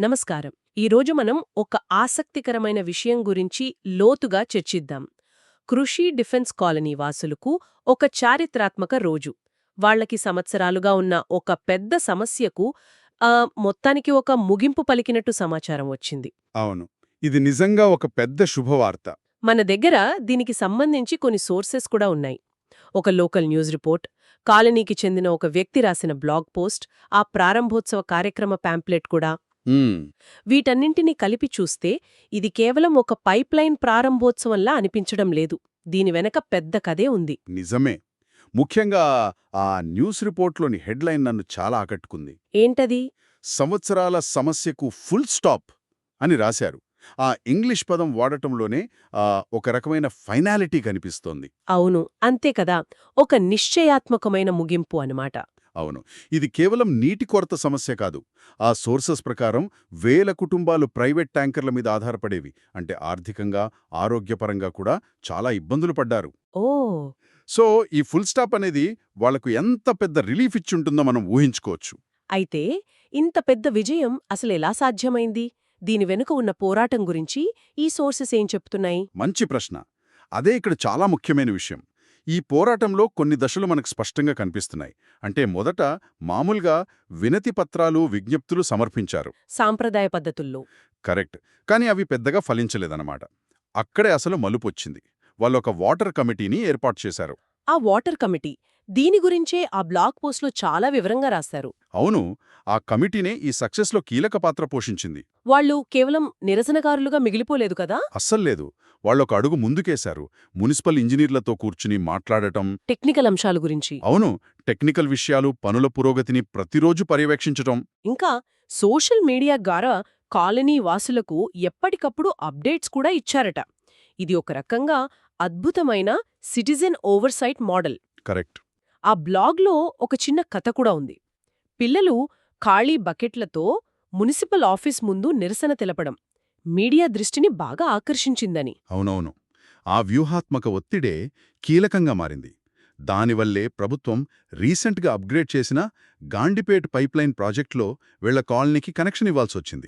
నమస్కారం. ఈరోజు మనం ఒక ఆసక్తికరమైన విషయం గురించి లోతుగా చర్చిద్దాం. కృషి డిఫెన్స్ కాలనీ వాసులకు ఒక చారిత్రాత్మక రోజు. వాళ్ళకి సంవత్సరాలుగా ఉన్న ఒక పెద్ద సమస్యకు మొత్తానికి ఒక ముగింపు పలికినట్టు సమాచారం వచ్చింది. అవును. ఇది నిజంగా ఒక పెద్ద శుభవార్త. మన దగ్గర దీనికి సంబంధించి కొన్ని సోర్సెస్ కూడా ఉన్నాయి. ఒక లోకల్ న్యూస్ రిపోర్ట్ కాలనీకి చెందిన ఒక వ్యక్తి రాసిన బ్లాగ్ పోస్ట్ ఆ ప్రారంభోత్సవ కార్యక్రమ ప్యాంప్లెట్ కూడా వీటన్నింటినీ కలిపి చూస్తే ఇది కేవలం ఒక పైప్లైన్ ప్రారంభోత్సవంలా అనిపించడం లేదు. దీని వెనక పెద్ద కథే ఉంది. నిజమే. ముఖ్యంగా ఆ న్యూస్ రిపోర్ట్లోని హెడ్లైన్ నన్ను చాలా ఆకట్టుకుంది. ఏంటది? సంవత్సరాల సమస్యకు ఫుల్ స్టాప్ అని రాశారు. ఆ ఇంగ్లీష్ పదం వాడటంలోనే ఒక రకమైన ఫైనాలిటీ కనిపిస్తోంది. అవును. అంతే కదా. ఒక నిశ్చయాత్మకమైన ముగింపు అన్నమాట. అవును. ఇది కేవలం నీటి కొరత సమస్య కాదు. ఆ సోర్సెస్ ప్రకారం వేల కుటుంబాలు ప్రైవేట్ ట్యాంకర్ల మీద ఆధారపడేవి. అంటే ఆర్థికంగా ఆరోగ్యపరంగా కూడా చాలా ఇబ్బందులు పడ్డారు. ఓ! సో ఈ ఫుల్ స్టాప్ అనేది వాళ్ళకు ఎంత పెద్ద రిలీఫ్ ఇచ్చుంటుందో మనం ఊహించుకోవచ్చు. అయితే ఇంత పెద్ద విజయం అసలెలా సాధ్యమైంది? దీని వెనుక ఉన్న పోరాటం గురించి ఈ సోర్సెస్ ఏం చెప్తున్నాయి? మంచి ప్రశ్న. అదే ఇక్కడ చాలా ముఖ్యమైన విషయం. ఈ పోరాటంలో కొన్ని దశలు మనకు స్పష్టంగా కనిపిస్తున్నాయి. అంటే మొదట మామూలుగా వినతి పత్రాలు విజ్ఞప్తులు సమర్పించారు. సాంప్రదాయ పద్ధతుల్లో. కరెక్ట్. కానీ అవి పెద్దగా ఫలించలేదన్నమాట. అక్కడే అసలు మలుపొచ్చింది వాళ్ళు ఒక వాటర్ కమిటీని ఏర్పాటు చేశారు. ఆ వాటర్ కమిటీ దీని గురించే ఆ బ్లాగ్ పోస్ట్లో చాలా వివరంగా రాశారు. అవును. ఆ కమిటీనే ఈ సక్సెస్లో కీలక పాత్ర పోషించింది. వాళ్ళు కేవలం నిరసనకారులుగా మిగిలిపోలేదు కదా? అస్సల్లేదు వాళ్ళొక అడుగు ముందుకేశారు. మున్సిపల్ ఇంజనీర్లతో కూర్చుని మాట్లాడటం. టెక్నికల్ అంశాల గురించి. అవును. టెక్నికల్ విషయాలు పనుల పురోగతిని ప్రతిరోజు పర్యవేక్షించటం. ఇంకా సోషల్ మీడియా ద్వారా కాలనీ వాసులకు ఎప్పటికప్పుడు అప్డేట్స్ కూడా ఇచ్చారట. ఇది ఒక రకంగా అద్భుతమైన సిటిజన్ ఓవర్సైట్ మోడల్. కరెక్ట్. ఆ బ్లాగ్లో ఒక చిన్న కథ కూడా ఉంది. పిల్లలు ఖాళీ బకెట్లతో మున్సిపల్ ఆఫీస్ ముందు నిరసన తెలపడం మీడియా దృష్టిని బాగా ఆకర్షించిందని. అవునవును. ఆ వ్యూహాత్మక ఒత్తిడే కీలకంగా మారింది. దానివల్లే ప్రభుత్వం రీసెంట్గా అప్గ్రేడ్ చేసిన గాండిపేట్ పైప్లైన్ ప్రాజెక్టులో వీళ్ళ కాలనీకి కనెక్షన్ ఇవ్వాల్సొచ్చింది.